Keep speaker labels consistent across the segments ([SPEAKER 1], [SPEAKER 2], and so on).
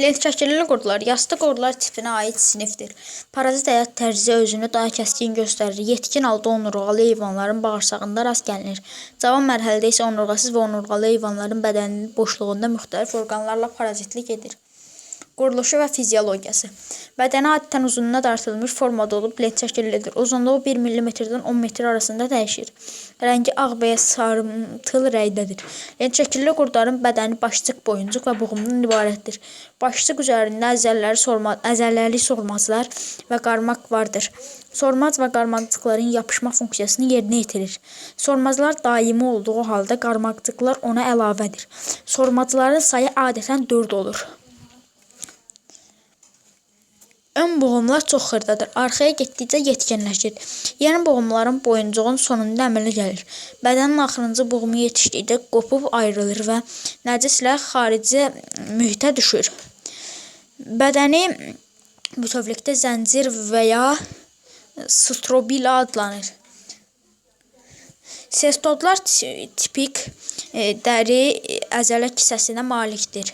[SPEAKER 1] Lentçəkirli qurdlar yastı qurdlar tipinə aid sinifdir. Parazit həyat tərzi özünü daha kəskin göstərir. Yetkin halda onurğalı heyvanların bağırsağında rast gəlinir. Cavan mərhələdə isə onurğasız və onurğalı heyvanların bədəninin boşluğunda müxtəlif orqanlarla parazitlik edir. Quruluşu və fiziologiyası. Bədəni adətən uzunluğuna dartılmış formada olub lent şəkillidir. Uzunluğu 1 mm-dən 10 metr arasında dəyişir. Rəngi ağ və ya sarımtıl rəngdədir. Lent şəkilli qurdların bədəni başçıq, boyuncuq və buğumdan ibarətdir. Başçıq üzərində əzələləri sorma, əzələli sormazlar və qarmaq vardır. Sormaz və qarmaqcıqların yapışma funksiyasını yerinə yetirir. Sormazlar daimi olduğu halda qarmaqcıqlar ona əlavədir. Sormacıların sayı adətən 4 olur. Ön boğumlar çox xırdadır. Arxaya getdikcə yetkinləşir. Yeni boğumların boyuncuğun sonunda əmələ gəlir. Bədənin axırıncı boğumu yetişdikcə qopub ayrılır və nəcislə xarici mühitə düşür. Bədəni bütövlükdə zəncir və ya strobila adlanır. Sestodlar ti- tipik e, dəri əzələ kisəsinə malikdir.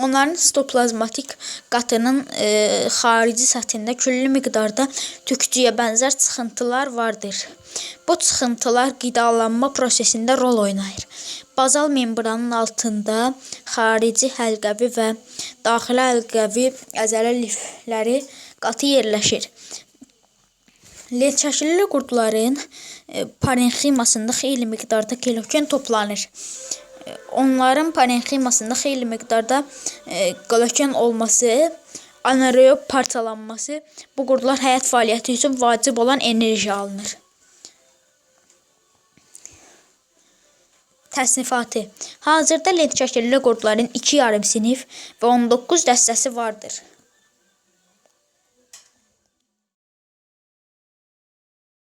[SPEAKER 1] Onların sitoplazmatik qatının e, xarici səthində küllü miqdarda tükcüyə bənzər çıxıntılar vardır. Bu çıxıntılar qidalanma prosesində rol oynayır. Bazal membranın altında xarici həlqəvi və daxili həlqəvi əzələ lifləri qatı yerləşir. Lentçəkilli qurdların e, parenximasında xeyli miqdarda kerogen toplanır. Onların parenximasında xeyli miqdarda e, olması, anaerob parçalanması bu qurdlar həyat fəaliyyəti üçün vacib olan enerji alınır. Təsnifatı. Hazırda lentçəkilli qurdların 2 yarım sinif və 19 dəstəsi vardır.